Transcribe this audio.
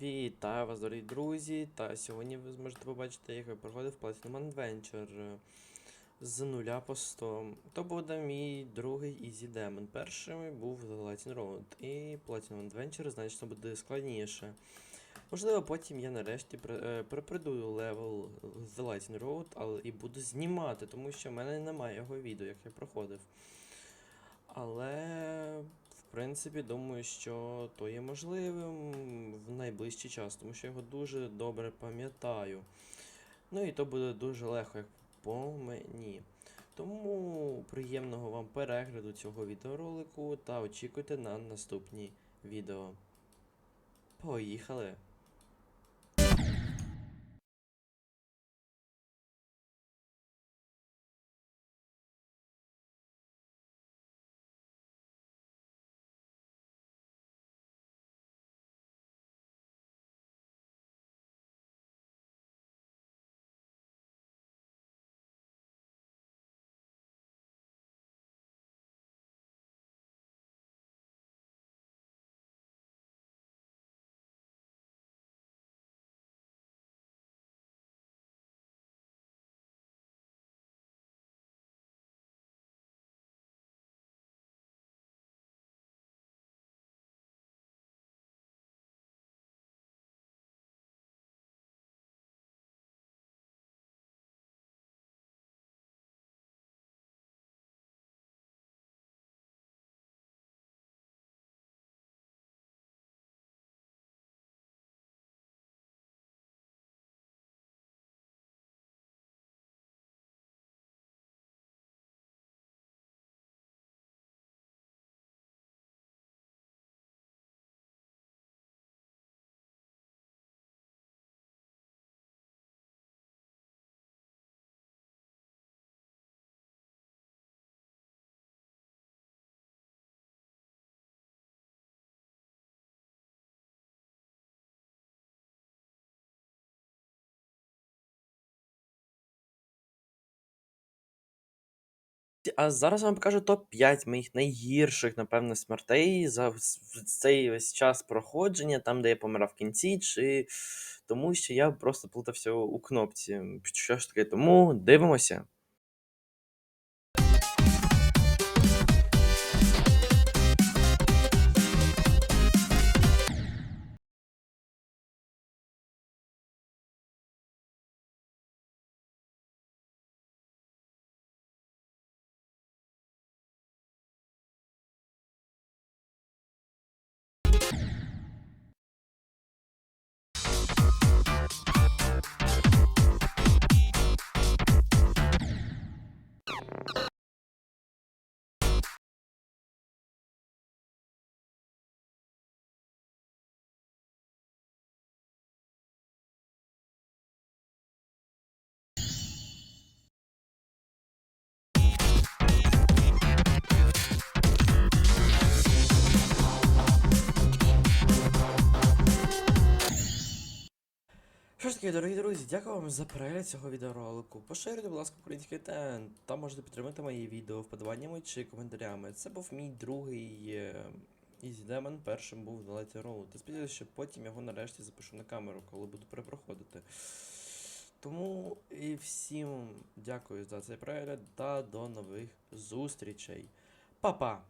Вітаю вас, дорогі друзі! Та сьогодні ви зможете побачити, як я проходив Platinum Adventure е, з нуля по 100. То буде мій другий Easy Demon. Перший був The Latin Road. І Platinum Adventure значно буде складніше. Можливо, потім я нарешті е, левел The Latin Road, але і буду знімати, тому що в мене немає його відео, як я проходив. Але, принципі, думаю, що то є можливим в найближчий час, тому що я його дуже добре пам'ятаю. Ну і то буде дуже легко, як по мені. Тому приємного вам перегляду цього відеоролику та очікуйте на наступні відео. Поїхали! А зараз я вам покажу топ-5 моїх найгірших, напевно, смертей за цей весь час проходження, там, де я помирав в кінці, чи тому що я просто плутався у кнопці. Що ж таке, тому дивимося. Таке, дорогі друзі, дякую вам за перегляд цього відеоролику. Поширюйте, будь ласка, український контент. Та можете підтримати мої відео вподобаннями чи коментарями. Це був мій другий е, Easy Demon, першим був The Light Road. Та сподіваюся, що потім його нарешті запишу на камеру, коли буду перепроходити. Тому і всім дякую за цей перегляд та до нових зустрічей. Па-па!